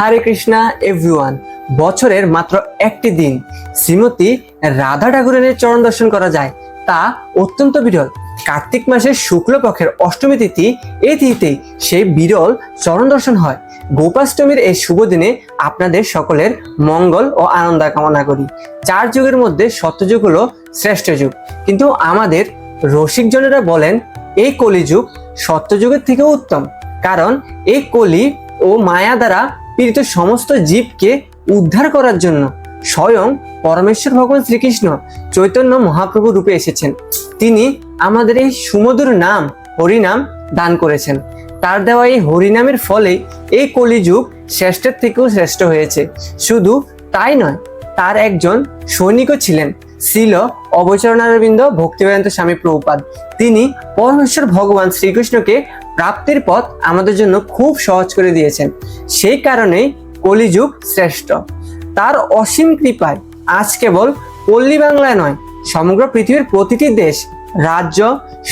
হরে Krishna everyone বছরের মাত্র একটি দিন। শ্রীমতী রাধা ঠাকুরের চরণ দর্শন করা যায়। তা অত্যন্ত বিরল। কার্তিক মাসের শুক্লপক্ষের অষ্টমী তিথি, এই তিথিতেই সেই বিরল চরণ দর্শন হয়। গোপাষ্টমীর এই শুভ দিনে আপনাদের সকলের মঙ্গল ও আনন্দ কামনা করি। চার যুগের মধ্যে সত্যযুগ হলো শ্রেষ্ঠ যুগ। কিন্তু আমাদের রসিকজনেরা বলেন, এই কলিযুগ সত্যযুগের থেকেও উত্তম। কারণ এই কলি ও মায়া দ্বারা পীড়িত সমস্ত জীবকে উদ্ধার করার জন্য স্বয়ং পরমেশ্বর ভগবান শ্রীকৃষ্ণ চৈতন্য মহাপ্রভু রূপে এসেছেন। তিনি আমাদের এই সুমধুর নাম, হরিনাম দান করেছেন। তার দেওয়া এই হরিনামের ফলে এই কলিযুগ শ্রেষ্ঠের থেকেও শ্রেষ্ঠ হয়েছে। শুধু তাই নয়, তার একজন সৈনিকও ছিলেন ছিল অবচরণারবিন্দ ভক্তিবেদান্ত স্বামী প্রভুপাদ। তিনি পরমেশ্বর ভগবান শ্রীকৃষ্ণকে প্রাপ্তির পথ আমাদের জন্য খুব সহজ করে দিয়েছেন। সেই কারণেই কলিযুগ শ্রেষ্ঠ। তার অসীম কৃপায় আজ কেবল পল্লী বাংলায় নয়, সমগ্র পৃথিবীর প্রতিটি দেশ, রাজ্য,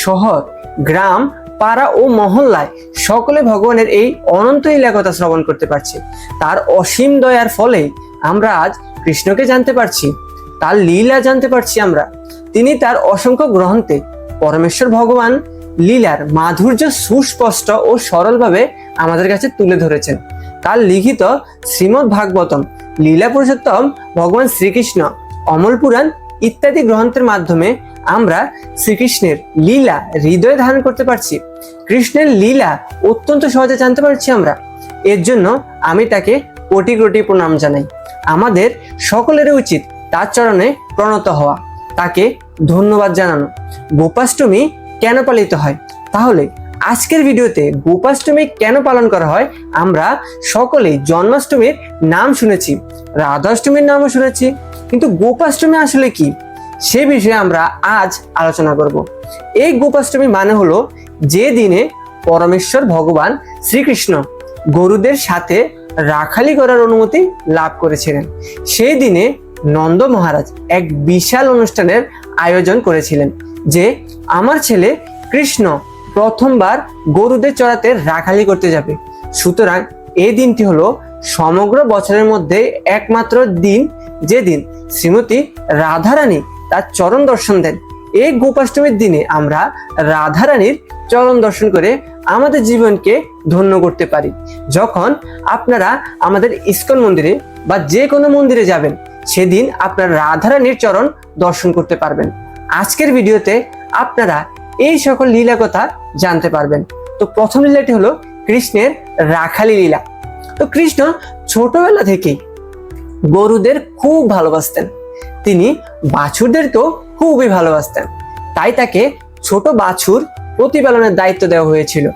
শহর, গ্রাম, পাড়া ও মহল্লায় সকলে ভগবানের এই অনন্ত লীলাকথা শ্রবণ করতে পারছে। তার অসীম দয়ার ফলে আমরা আজ কৃষ্ণকে জানতে পারছি, তার লীলা জানতে পারছি আমরা। তিনি তার অসংখ্য গ্রন্থে পরমেশ্বর ভগবান লীলার মাধুর্য সুস্পষ্ট ও সরলভাবে আমাদের কাছে তুলে ধরেছেন। তার লিখিত শ্রীমদ্ ভাগবতম, লীলা পুরুষোত্তম, ভগবান শ্রীকৃষ্ণ, অমল পুরাণ ইত্যাদি গ্রন্থের মাধ্যমে আমরা শ্রীকৃষ্ণের লীলা হৃদয়ে ধারণ করতে পারছি। কৃষ্ণের লীলা অত্যন্ত সহজে জানতে পারছি আমরা। এর জন্য আমি তাকে কোটি কোটি প্রণাম জানাই। আমাদের সকলেরই উচিত তার চরণে প্রণত হওয়া। তাকে ধন্যবাদ জানানো। গোপাষ্টমী কেন পালিত হয়? তাহলে আজকের ভিডিওতে গোপাষ্টমী কেন পালন করা হয়? আমরা সকলেই জন্মাষ্টমীর নাম শুনেছি, রাধাষ্টমীর নামও শুনেছি, কিন্তু গোপাষ্টমী আসলে কি? সে বিষয়ে আমরা আজ আলোচনা করব। এই গোপাষ্টমী মানে হলো যে দিনে পরমেশ্বর ভগবান শ্রীকৃষ্ণ গরুদের সাথে রাখালি করার অনুমতি লাভ করেছিলেন। সেই দিনে নন্দ মহারাজ এক বিশাল অনুষ্ঠানের আয়োজন করেছিলেন, যে আমার ছেলে কৃষ্ণ প্রথমবার গরুদের চড়াতে রাখালি করতে যাবে। সুতরাং এই দিনটি হলো সমগ্র বছরের মধ্যে একমাত্র দিন, যেদিন শ্রীমতী রাধারানী তার চরণ দর্শন দেন। এই গোপাষ্টমীর দিনে আমরা রাধারানীর চরণ দর্শন করে আমাদের জীবনকে ধন্য করতে পারি। যখন আপনারা আমাদের ইস্কন মন্দিরে বা যে কোনো মন্দিরে যাবেন, সেদিন আপনারা রাধারানীর চরণ দর্শন করতে পারবেন। আজকের ভিডিওতে আপনারা এই সকল লীলা কথা জানতে পারবেন। তো প্রথম লীলাটি হলো কৃষ্ণের রাখালি লীলা। তো কৃষ্ণ ছোটবেলা থেকেই গরুদের খুব ভালোবাসতেন। তিনি বাছুরদেরকেও খুবই ভালোবাসতেন। তাই তাকে ছোট বাছুর প্রতিপালনের দায়িত্ব দেওয়া হয়েছিল।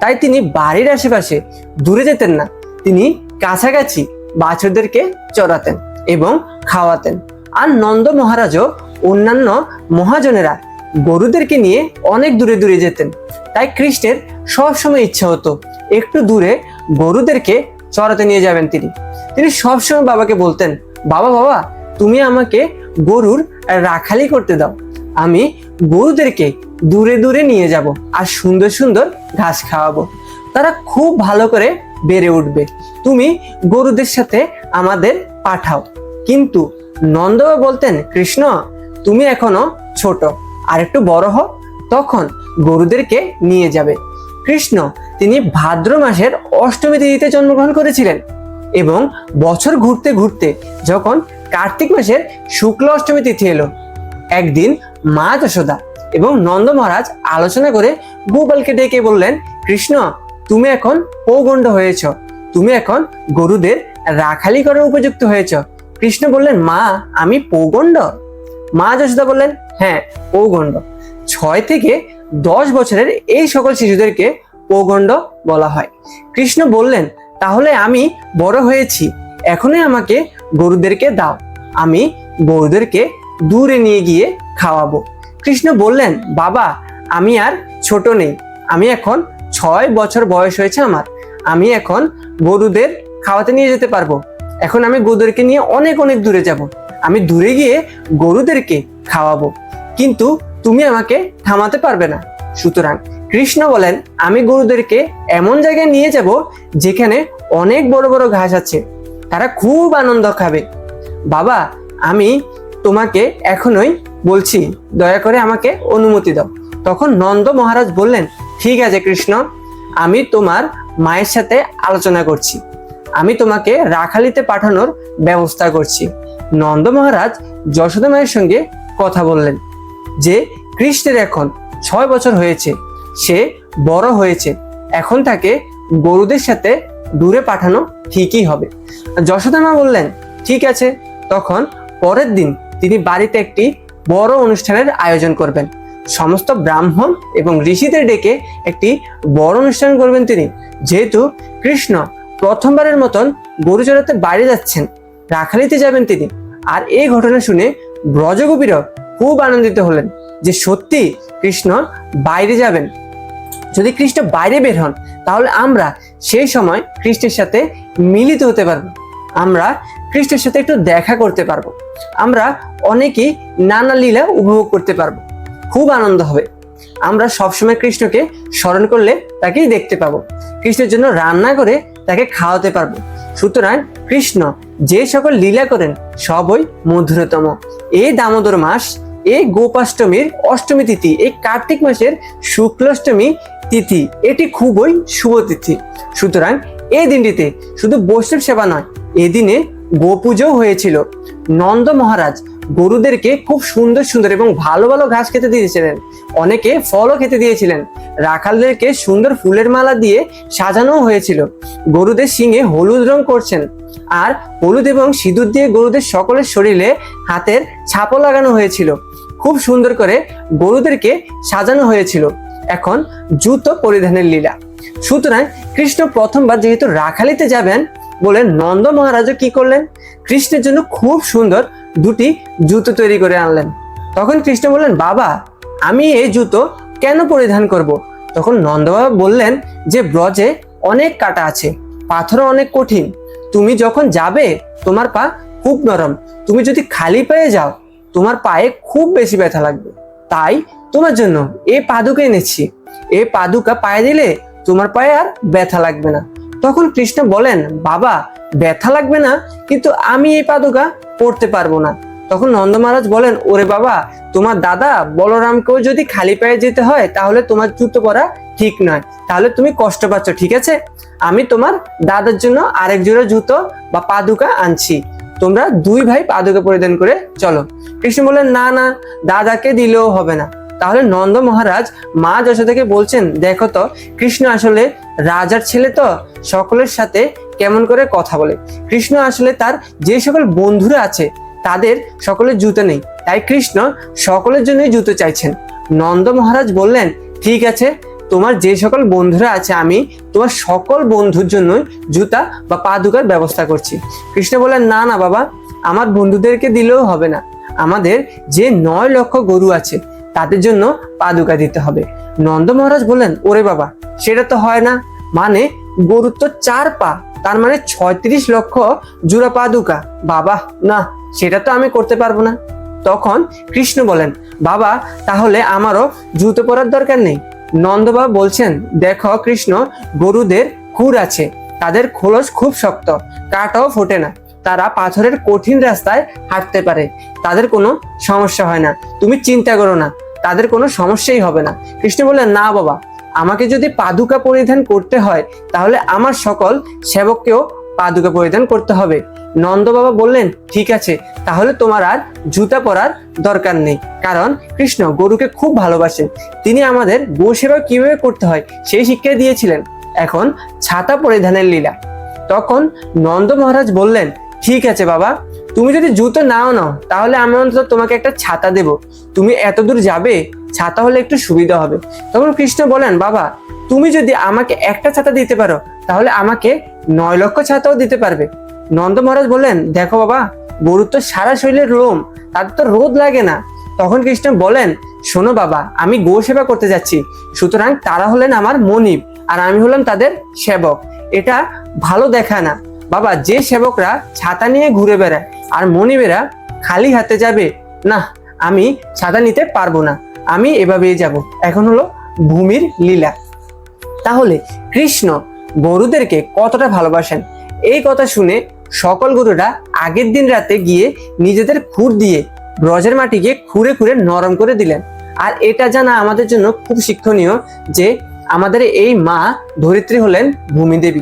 তাই তিনি বাড়ির আশেপাশে দূরে যেতেন না। তিনি কাছাকাছি বাছুরদেরকে চড়াতেন এবং খাওয়াতেন। আর নন্দ মহারাজও অন্যান্য মহাজনেরা গরুদেরকে নিয়ে অনেক দূরে দূরে যেতেন। তাই কৃষ্ণের সবসময় ইচ্ছা হতো একটু দূরে গরুদেরকে চড়াতে নিয়ে যাবেন তিনি। তিনি সবসময় বাবাকে বলতেন, বাবা বাবা, তুমি আমাকে গরুর রাখালি করতে দাও। আমি গরুদেরকে দূরে দূরে নিয়ে যাব আর সুন্দর সুন্দর ঘাস খাওয়াবো। তারা খুব ভালো করে বেড়ে উঠবে। তুমি গরুদের সাথে আমাদের পাঠাও। কিন্তু নন্দবা বলতেন, কৃষ্ণ, তুমি এখনও ছোট। আর একটু বড় হও তখন গরুদেরকে নিয়ে যাবে। কৃষ্ণ, তিনি ভাদ্র মাসের অষ্টমী তিথিতে জন্মগ্রহণ করেছিলেন এবং বছর ঘুরতে ঘুরতে যখন কার্তিক মাসের শুক্ল অষ্টমী তিথি এলো, একদিন মা যশোদা এবং নন্দ মহারাজ আলোচনা করে গোপালকে ডেকে বললেন, কৃষ্ণ, তুমি এখন পৌগণ্ড হয়েছ। তুমি এখন গরুদের রাখালি করার উপযুক্ত হয়েছ। কৃষ্ণ বললেন, মা, আমি পৌগণ্ড? মা যশোদা বললেন হ্যাঁ পৌগণ্ড। ছয় থেকে দশ বছরের এই সকল শিশুদেরকে পৌগণ্ড বলা হয়। কৃষ্ণ বললেন, তাহলে আমি বড় হয়েছি, এখনই আমাকে গরুদেরকে দাও, আমি গরুদেরকে দূরে নিয়ে গিয়ে খাওয়াবো। কৃষ্ণ বললেন, বাবা, আমি আর ছোট নেই, আমি এখন ছয় বছর বয়স হয়েছে আমার, আমি এখন গরুদের খাওয়াতে নিয়ে যেতে পারব। এখন আমি গরুদেরকে নিয়ে অনেক অনেক দূরে যাব। আমি দূরে গিয়ে গরুদেরকে খাওয়াবো। কিন্তু তুমি আমাকে থামাতে পারবে না। সুতরাং কৃষ্ণ বলেন, আমি গরুদেরকে এমন জায়গায় নিয়ে যাব যেখানে অনেক বড় বড় ঘাস আছে। তারা খুব আনন্দ খাবে। বাবা, আমি তোমাকে এখনোই বলছি, দয়া করে আমাকে অনুমতি দাও। তখন নন্দ মহারাজ বললেন, ঠিক আছে কৃষ্ণ, আমি তোমার মায়ের সাথে আলোচনা করছি। আমি তোমাকে রাখালিতে পাঠানোর ব্যবস্থা করছি। নন্দ মহারাজ যশোদা মায়ের সঙ্গে কথা বললেন যে, কৃষ্ণের এখন ছয় বছর হয়েছে, সে বড় হয়েছে, এখন তাকে গরুদের সাথে দূরে পাঠানো ঠিকই হবে। যশোদা মা বললেন, ঠিক আছে। তখন পরের দিন তিনি বাড়িতে একটি বড় অনুষ্ঠানের আয়োজন করবেন। সমস্ত ব্রাহ্মণ এবং ঋষিদের ডেকে একটি বড় অনুষ্ঠান করবেন তিনি। যেহেতু কৃষ্ণ প্রথমবারের মতন গরু চড়াতে বাইরে যাচ্ছেন রাখালিতে যাবেন তিনি। আর এই ঘটনা শুনে ব্রজগোপীরাও খুব আনন্দিত হলেন যে সত্যি কৃষ্ণ বাইরে যাবেন। যদি কৃষ্ণ বাইরে বের হন, তাহলে আমরা সেই সময় কৃষ্ণের সাথে মিলিত হতে পারব। আমরা কৃষ্ণের সাথে একটু দেখা করতে পারব। আমরা অনেকেই নানা লীলা উপভোগ করতে পারব। খুব আনন্দ হবে। আমরা সবসময় কৃষ্ণকে স্মরণ করলে তাকেই দেখতে পাবো। কৃষ্ণের জন্য রান্না করে তাকে খাওয়াতে পারব। সুতরাং কৃষ্ণ যে সকল লীলা করেন, সবই মধুরতম। এ দামোদর মাস এই গোপাষ্টমীর অষ্টমী তিথি এই কার্তিক মাসের শুক্লাষ্টমী তিথি, এটি খুবই শুভ তিথি। সুতরাং এই দিনটিতে শুধু বৈষ্ণব সেবা নয় এদিনে গোপুজো হয়েছিল। নন্দ মহারাজ গরুদেরকে খুব সুন্দর সুন্দর এবং ভালো ভালো ঘাস খেতে দিয়েছিলেন। অনেকে ফলও খেতে দিয়েছিলেন। রাখালদেরকে সুন্দর ফুলের মালা দিয়ে সাজানো হয়েছিল। গরুদের শিঙে হলুদ রং করছেন। আর হলুদ এবং সিঁদুর দিয়ে গরুদের সকলের শরীরে হাতের ছাপও লাগানো হয়েছিল। খুব সুন্দর করে গরুদেরকে সাজানো হয়েছিল। এখন জুতো পরিধানের লীলা। সুতরাং কৃষ্ণ প্রথমবার যেহেতু রাখালিতে যাবেন বলে নন্দ মহারাজও কি করলেন? কৃষ্ণের জন্য খুব সুন্দর দুটি জুতো তৈরি করে আনলেন। তখন কৃষ্ণ বললেন, বাবা, আমি এই জুতো কেন পরিধান করব? তখন নন্দ বাবা বললেন যে, ব্রজে অনেক কাটা আছে, পাথরও অনেক কঠিন। তুমি যখন যাবে, তোমার পা খুব নরম। তুমি যদি খালি পায়ে যাও, তোমার পায়ে খুব বেশি ব্যথা লাগবে। তাই তোমার জন্য এই পাদুকা এনেছি। এই পাদুকা পায়ে দিলে তোমার পায়ে আর ব্যথা লাগবে না। তখন কৃষ্ণ বলেন, বাবা, ব্যথা লাগবে না, কিন্তু আমি এই পাদুকা পড়তে পারব না। তখন নন্দ মহারাজ বলেন, ওরে বাবা, তোমার দাদা বলরামকেও যদি খালি পায়ে যেতে হয়, তাহলে তোমার জুতো পরা ঠিক নয়। তাহলে তুমি কষ্ট পাচ্ছ, ঠিক আছে? আমি তোমার দাদার জন্য আরেক জোড়া জুতো বা পাদুকা আনছি। তোমরা দুই ভাই পাদুকা পরিধান করে চলো। কৃষ্ণ বললেন, না না, দাদাকে দিলেও হবে না। তাহলে নন্দ মহারাজ মা যশোদাকে বলছেন, দেখো তো, কৃষ্ণ আসলে রাজার ছেলে তো, সকলের সাথে কেমন করে কথা বলে। কৃষ্ণ আসলে তার যে সকল বন্ধুরা আছে, তাদের সকলের জুতো নেই। তাই কৃষ্ণ সকলের জন্যই জুতো চাইছেন। নন্দ মহারাজ বললেন, ঠিক আছে, তোমার যে সকল বন্ধুরা আছে, আমি তোমার সকল বন্ধুর জন্যই জুতা বা পা দুকার ব্যবস্থা করছি। কৃষ্ণ বললেন, না না বাবা, আমার বন্ধুদেরকে দিলেও হবে না। আমাদের যে নয় লক্ষ গরু আছে তাদের জন্য পাদুকা দিতে হবে। নন্দ মহারাজ বললেন, ওরে বাবা, সেটা তো হয় না। মানে গরুর তো চার পা, তার মানে ছয়ত্রিশ লক্ষ জোড়া পাদুকা। বাবা, না, সেটা তো আমি করতে পারব না। তখন কৃষ্ণ বলেন, বাবা, তাহলে আমারও জুতো পরার দরকার নেই। নন্দবাবা বলছেন, দেখো কৃষ্ণ, গরুদের খুর আছে। তাদের খোলস খুব শক্ত, কাটাও ফোটে না। তারা পাথরের কঠিন রাস্তায় হাঁটতে পারে। তাদের কোনো সমস্যা হয় না। তুমি চিন্তা করো না, তাদের কোনো সমস্যাই হবে না। কৃষ্ণ বললেন, না বাবা, আমাকে যদি পাদুকা পরিধান করতে হয়, তাহলে আমার সকল সেবককেও পাদুকা পরিধান করতে হবে। নন্দ বাবা বললেন, ঠিক আছে, তাহলে তোমার আর জুতা পরার দরকার নেই। কারণ কৃষ্ণ গরুকে খুব ভালোবাসেন। তিনি আমাদের গো সেবা কীভাবে করতে হয়, সেই শিক্ষা দিয়েছিলেন। এখন ছাতা পরিধানের লীলা। তখন নন্দ মহারাজ বললেন ঠিক আছে বাবা, তুমি যদি জুতো নাও নাও, তাহলে আমি অন্তত তোমাকে একটা ছাতা দেব। তুমি এত দূর যাবে, ছাতা হলে একটু সুবিধা হবে। তখন কৃষ্ণ বলেন, বাবা, তুমি যদি আমাকে একটা ছাতা দিতে পারো, তাহলে আমাকে নয় লক্ষ ছাতাও দিতে পারবে। নন্দ মহারাজ বললেন, দেখো বাবা, গরুর তো সারা শরীরের লোম তাদের তো রোদ লাগে না। তখন কৃষ্ণ বলেন, শোনো বাবা, আমি গো সেবা করতে যাচ্ছি, সুতরাং তারা হলেন আমার মনিব, আর আমি হলাম তাদের সেবক। এটা ভালো দেখা না। বাবা, যে সেবকরা ছাতা নিয়ে ঘুরে বেড়ায় আর মনিবেরা খালি হাতে যাবে, না, আমি ছাতা নিতে পারব না। আমি এভাবেই যাব। এখন হলো ভূমির লীলা। তাহলে কৃষ্ণ গরুদেরকে কতটা ভালোবাসেন? এই কথা শুনে সকল গরুরা আগের দিন রাতে গিয়ে নিজেদের খুর দিয়ে ব্রজের মাটিকে খুঁড়ে খুঁড়ে নরম করে দিলেন। আর এটা জানা আমাদের জন্য খুব শিক্ষণীয় যে আমাদের এই মা ধরিত্রী হলেন ভূমিদেবী।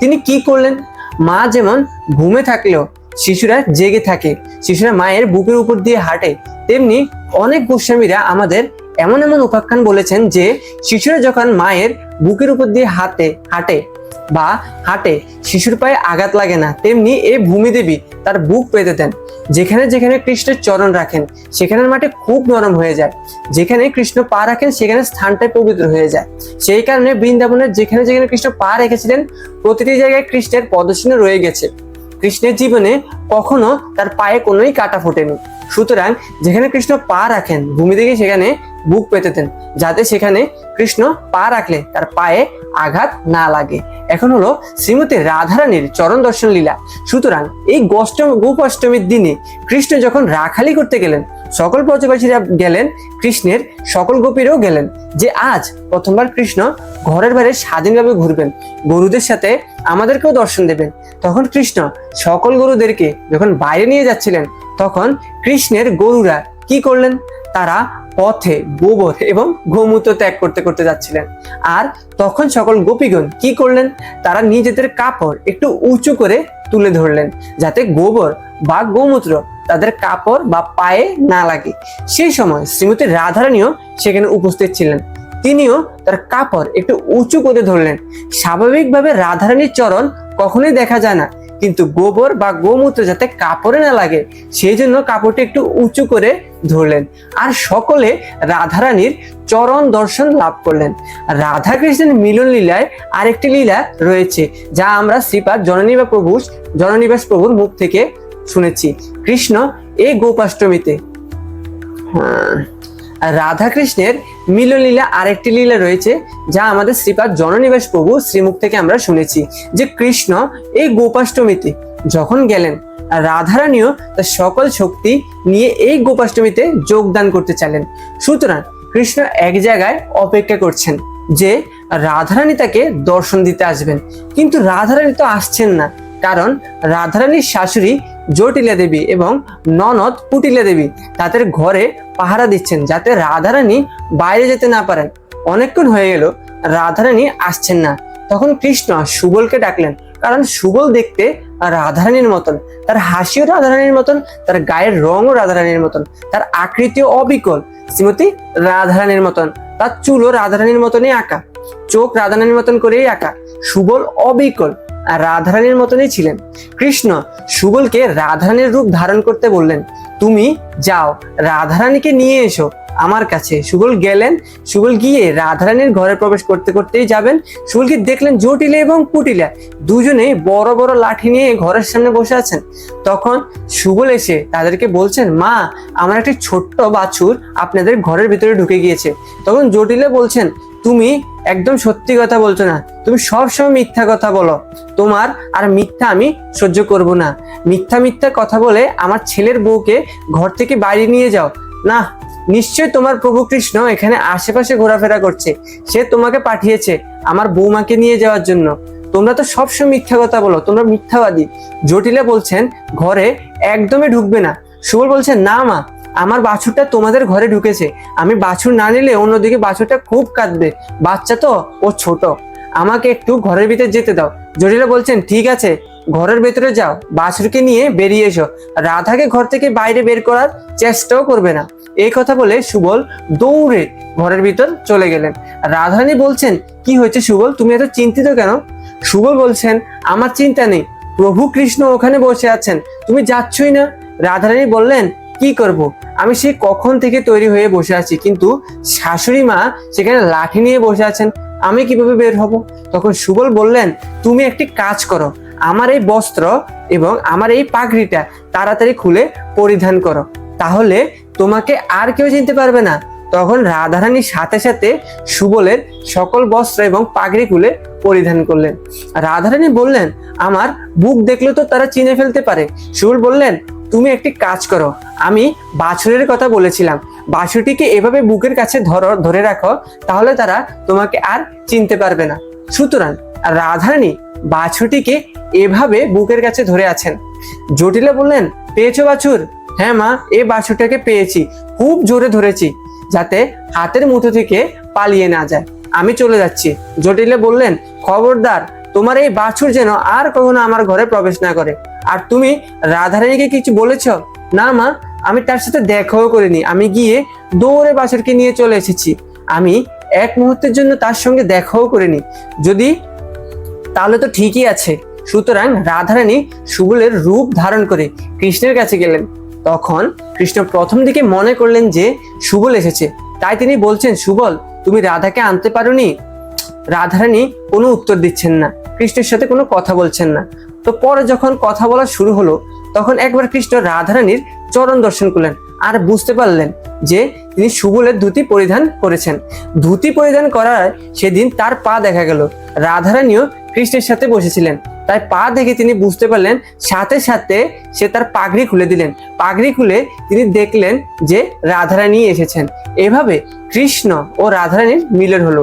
তিনি কি করলেন? মা যেমন ঘুমে থাকলেও শিশুরা জেগে থাকে, শিশুরা মায়ের বুকের উপর দিয়ে হাঁটে, তেমনি অনেক গোস্বামীরা আমাদের এমন এমন উপাখ্যান বলেছেন যে, শিশুরা যখন মায়ের বুকের উপর দিয়ে হাতে হাঁটে বা হাঁটে শিশুর পায়ে আঘাত লাগে না, তেমনি এই ভূমিদেবী তার বুক পেতে দেন। যেখানে যেখানে কৃষ্ণের চরণ রাখেন, সেখানের মাটি খুব নরম হয়ে যায়। যেখানে কৃষ্ণ পা রাখেন, সেখানে স্থানটাই পবিত্র হয়ে যায়। সেই কারণে বৃন্দাবনের যেখানে যেখানে কৃষ্ণ পা রেখেছিলেন, প্রতিটি জায়গায় কৃষ্ণের পদচিহ্ন রয়ে গেছে। কৃষ্ণের জীবনে কখনো তার পায়ে কোনোই কাটা ফোটেনি। সুতরাং যেখানে কৃষ্ণ পা রাখেন, ভূমি থেকে সেখানে বুক পেতে দেন যাতে সেখানে কৃষ্ণ পা রাখলে তার পায়ে আঘাত না লাগে। এখন হলো শ্রীমতী রাধারানীর চরণ দর্শন লীলা। সুতরাং এই গোষ্ঠম গোপাষ্টমীর দিনে কৃষ্ণ যখন রাখালি করতে গেলেন, সকল ব্রজবাসীরা গেলেন, কৃষ্ণের সকল গোপীরাও গেলেন, যে আজ প্রথমবার কৃষ্ণ ঘরের বাইরে স্বাধীনভাবে ঘুরবেন, গরুদের সাথে আমাদেরকেও দর্শন দেবেন। তখন কৃষ্ণ সকল গরুদেরকে যখন বাইরে নিয়ে যাচ্ছিলেন, তখন কৃষ্ণের গরুরা কি করলেন? তারা পথে গোবর এবং গোমূত্র ত্যাগ করতে করতে যাচ্ছিলেন। আর তখন সকল গোপীগণ কি করলেন? তারা নিজেদের কাপড় একটু উঁচু করে তুলে ধরলেন, যাতে গোবর বা গোমূত্র তাদের কাপড় বা পায়ে না লাগে। সেই সময় শ্রীমতী রাধারানীও সেখানে উপস্থিত ছিলেন। তিনিও তার কাপড় একটু উঁচু করে ধরলেন। স্বাভাবিকভাবে রাধারানীর চরণ কখনোই দেখা যায় না। কিন্তু গোবর বা গোমূত্র যাতে কাপড়ে না লাগে সেই জন্য কাপড়টি একটু উঁচু করে ধরলেন। আর সকলে রাধারানীর চরণ দর্শন লাভ করলেন। রাধা কৃষ্ণের মিলন লীলায় আরেকটি লীলা রয়েছে যা আমরা শ্রীপাদ জননীবা প্রভু জননিবাস প্রভুর মুখ থেকে শুনেছি। কৃষ্ণ এই গোপাষ্টমীতে। আহ, রাধা কৃষ্ণের মিলন লীলা আরেকটি লীলা রয়েছে, যা আমাদের শ্রীপাদ জননিবাস প্রভু শ্রীমুখ থেকে আমরা শুনেছি, যে কৃষ্ণ এই গোপাষ্টমীতে যখন গেলেন, রাধারানীও তার সকল শক্তি নিয়ে এই গোপাষ্টমীতে যোগদান করতে চাইলেন। সুতরাং কৃষ্ণ এক জায়গায় অপেক্ষা করছেন যে রাধারানী তাকে দর্শন দিতে আসবেন। কিন্তু রাধারানী তো আসছেন না, কারণ রাধারানীর শাশুড়ি জটিলা দেবী এবং ননদ পুটিলা দেবী তাদের ঘরে পাহারা দিচ্ছেন যাতে রাধারানী বাইরে যেতে না পারেন। অনেকক্ষণ হয়ে গেল, রাধারানী আসছেন না। তখন কৃষ্ণ সুবলকে ডাকলেন, কারণ সুবল দেখতে রাধারানীর মতন। তার হাসিও রাধারানীর মতন, তার গায়ের রঙও রাধারানীর মতন, তার আকৃতিও অবিকল। শ্রীমতী রাধারানীর মতন, তার চুলও রাধারানীর মতনই আঁকা, চোখ রাধারানীর মতন করেই আঁকা। সুবল অবিকল। রাধারানীর মতনই ছিলেন। কৃষ্ণ সুবলকে রাধারানীর রূপ ধারণ করতে বললেন, তুমি যাও, রাধারানীকে নিয়ে এসো আমার কাছে। সুবল গেলেন সুবল গিয়ে রাধারানীর ঘরে প্রবেশ করতে করতেই যাবেন। সুবলকে দেখলেন জটিলা এবং কুটিলা দুজনে বড় বড় লাঠি নিয়ে ঘরের সামনে বসে আছেন। তখন সুবল এসে তাদেরকে বলছেন, মা, আমার একটি ছোট্ট বাছুর আপনাদের ঘরের ভিতরে ঢুকে গিয়েছে। তখন জটিলা বলছেন তুমি একদম সত্যি কথা বলছো না। তুমি সবসময় মিথ্যা কথা বলো। তোমার আর মিথ্যা আমি সহ্য করব না। মিথ্যা মিথ্যা কথা বলে আমার ছেলের বউকে ঘর থেকে বাইরে নিয়ে যাও। না নিশ্চয় তোমার প্রভু কৃষ্ণ এখানে আশেপাশে ঘোরাফেরা করছে। সে তোমাকে পাঠিয়েছে আমার বৌমাকে নিয়ে যাওয়ার জন্য। তোমরা তো সবসময় মিথ্যা কথা বলো, তোমরা মিথ্যাবাদী। জটিলা বলছেন, ঘরে একদমই ঢুকবে না। সুবল বলছেন না মা আমার বাছুরটা তোমাদের ঘরে ঢুকেছে। আমি বাছুর না নিলে অন্যদিকে বাছুরটা খুব কাঁদবে। বাচ্চা তো, ও ছোট। আমাকে একটু ঘরের ভিতরে যেতে দাও। জটিলা বলছেন, ঠিক আছে, ঘরের ভেতরে যাও। বাছুরকে নিয়ে বেরিয়ে এসো। রাধাকে ঘর থেকে বাইরে বের করার চেষ্টাও করবে না। এই কথা বলে সুবল দৌড়ে ঘরের ভিতর চলে গেলেন। রাধারানী বলছেন, কি হয়েছে সুবল? তুমি এত চিন্তিত কেন? সুবল বলছেন, আমার চিন্তা নেই। প্রভু কৃষ্ণ ওখানে বসে আছেন। তুমি যাচ্ছই না। রাধারানী বললেন কি করব? আমি সেই কখন থেকে তৈরি হয়ে বসে আছি? কিন্তু শাশুড়ি মা সেখানে লাঠি নিয়ে বসে আছেন। আমি কীভাবে বের হব? তখন সুবল বললেন, তুমি একটি কাজ করো। আমার এই বস্ত্র এবং আমার এই পাগড়িটা তাড়াতাড়ি খুলে পরিধান করো। তাহলে তোমাকে আর কেউ চিনতে পারবে না। তখন রাধারানীর সাথে সাথে সুবলের সকল বস্ত্র এবং পাগড়ি খুলে পরিধান করলেন। রাধারানী বললেন, আমার বুক দেখলে তো তারা চিনে ফেলতে পারে। সুবল বললেন তুমি একটি কাজ করো। আমি বাছুরের কথা বলেছিলাম। বাছুরটিকে এভাবে বুকের কাছে ধরো, ধরে রাখো, তাহলে তারা তোমাকে আর চিনতে পারবে না। সুতরাং রাধারানী বাছুরটিকে এভাবে বুকের কাছে ধরে আছেন। জটিলা বললেন, পেয়েছ বাছুর? হ্যাঁ মা, এ বাছুরটাকে পেয়েছি। খুব জোরে ধরেছি, যাতে হাতের মুঠো থেকে পালিয়ে না যায়। আমি চলে যাচ্ছি। জটিলে বললেন, খবরদার, তোমার এই বাছুর যেন আর কখনো আমার ঘরে প্রবেশ না করে। আর তুমি রাধারানীকে কিছু বলেছ? না মা, আমি তার সাথে দেখাও করিনি। আমি গিয়ে দৌড়ে বাছুরকে নিয়ে চলে এসেছি। আমি এক মুহূর্তের জন্য তার সঙ্গে দেখাও করিনি। যদি, তাহলে তো ঠিকই আছে। সুতরাং রাধারানী সুবলের রূপ ধারণ করে কৃষ্ণের কাছে গেলেন। তখন কৃষ্ণ প্রথম দিকে মনে করলেন যে সুবল এসেছে। তাই তিনি বলছেন, সুবল, তুমি রাধাকে আনতে পারোনি? রাধারানী কোনো উত্তর দিচ্ছেন না। কৃষ্ণের সাথে কোনো কথা বলছেন না। তো পরে যখন কথা বলা শুরু হলো, তখন একবার কৃষ্ণ রাধারানীর চরণ দর্শন করলেন আর বুঝতে পারলেন যে তিনি সুবলের ধুতি পরিধান করেছেন। ধুতি পরিধান করার সেদিন তার পা দেখা গেল। রাধারানীও কৃষ্ণের সাথে বসেছিলেন। তাই পা দেখে তিনি বুঝতে পারলেন, সাথে সাথে সে তার পাগড়ি খুলে দিলেন। পাগড়ি খুলে তিনি দেখলেন যে রাধারানী এসেছেন। এভাবে কৃষ্ণ ও রাধারানীর মিলন হলো।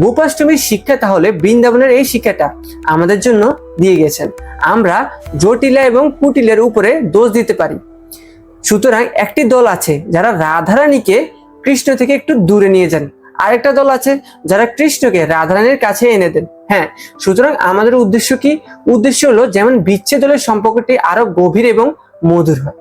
গোপাষ্টমীর শিক্ষা তাহলে বৃন্দাবনের এই শিক্ষাটা আমাদের জন্য দিয়ে গেছেন। আমরা জটিলা এবং কুটিলের উপরে দোষ দিতে পারি। সুতরাং একটি দল আছে যারা রাধারানীকে কৃষ্ণ থেকে একটু দূরে নিয়ে যান। আরেকটা দল আছে যারা কৃষ্ণকে রাধারানীর কাছে এনে দেন। হ্যাঁ সুতরাং আমাদের উদ্দেশ্য কি? উদ্দেশ্য হলো যেমন বিচ্ছেদ হলে সম্পর্কটি আরও গভীর এবং মধুর হয়।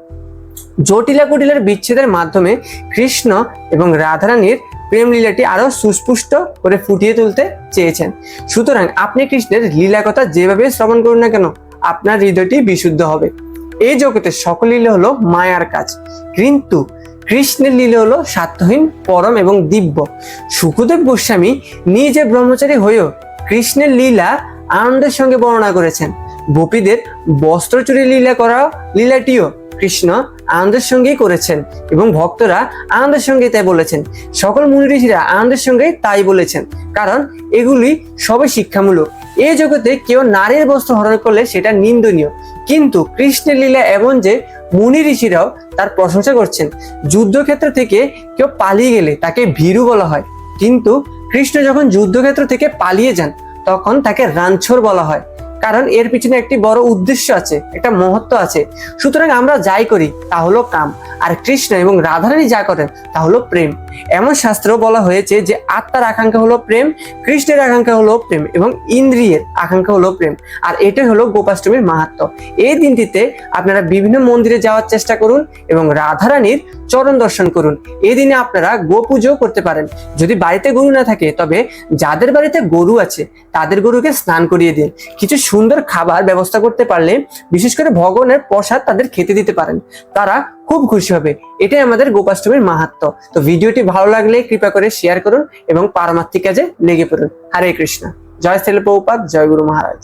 জটিলা কুটিলার বিচ্ছেদের মাধ্যমে কৃষ্ণ এবং রাধারানীর প্রেম লীলাটি আরও সুস্পুষ্ট করে ফুটিয়ে তুলতে চেয়েছেন। সুতরাং আপনি কৃষ্ণের লীলা কথা যেভাবে শ্রবণ করুন না কেন, আপনার হৃদয়টি বিশুদ্ধ হবে। এই জগতে সকল লীলা হলো মায়ার কাজ। কিন্তু কৃষ্ণের লীলা হলো স্বার্থহীন পরম এবং দিব্য। সুখদেব গোস্বামী নিজে ব্রহ্মচারী হয়েও কৃষ্ণের লীলা আনন্দের সঙ্গে বর্ণনা করেছেন। গোপীদের বস্ত্র চুরি লীলা করা লীলাটিও কৃষ্ণ আনন্দের সঙ্গেই করেছেন এবং ভক্তরা আনন্দের সঙ্গে তাই বলেছেন। সকল মুনি ঋষিরা আনন্দের সঙ্গে তাই বলেছেন, কারণ এগুলি সবই শিক্ষামূলক। এই জগতে কেউ নারীর বস্ত্র হরণ করলে সেটা নিন্দনীয়। কিন্তু কৃষ্ণের লীলা এমন যে মুনি ঋষিরাও তার প্রশংসা করছেন। যুদ্ধক্ষেত্র থেকে কেউ পালিয়ে গেলে তাকে ভীরু বলা হয়। কিন্তু কৃষ্ণ যখন যুদ্ধক্ষেত্র থেকে পালিয়ে যান তখন তাকে রাঞ্ছর বলা হয়। কারণ এর পিছনে একটি বড় উদ্দেশ্য আছে, একটা মহত্ব আছে। সুতরাং আমরা যাই করি, তা হলো কাম। আর কৃষ্ণ এবং রাধারানী যা করেন, তা হলো প্রেম। এমন শাস্ত্র বলা হয়েছে যে আত্মার আকাঙ্ক্ষা হলো প্রেম, কৃষ্ণের আকাঙ্ক্ষা হলো প্রেম এবং ইন্দ্রিয়ের আকাঙ্ক্ষা হলো প্রেম। আর এটাই হলো গোপাষ্টমীর মাহাত্ম এই দিনটিতে আপনারা বিভিন্ন মন্দিরে যাওয়ার চেষ্টা করুন এবং রাধারানীর চরণ দর্শন করুন। এই দিনে আপনারা গো পুজো করতে পারেন। যদি বাড়িতে গরু না থাকে, তবে যাদের বাড়িতে গরু আছে, তাদের গরুকে স্নান করিয়ে দিন। কিছু সুন্দর খাবার ব্যবস্থা করতে পারলে, বিশেষ করে ভগবানের প্রসাদ তাদের খেতে দিতে পারেন। তারা খুব খুশি হবে। এটাই আমাদের গোপাষ্টমীর মাহাত্ম তো ভিডিওটি ভালো লাগলে কৃপা করে শেয়ার করুন এবং পারমার্থিক কাজে লেগে পড়ুন। হরে কৃষ্ণ। জয় শ্রীল প্রভুপাত জয় গুরু মহারাজ।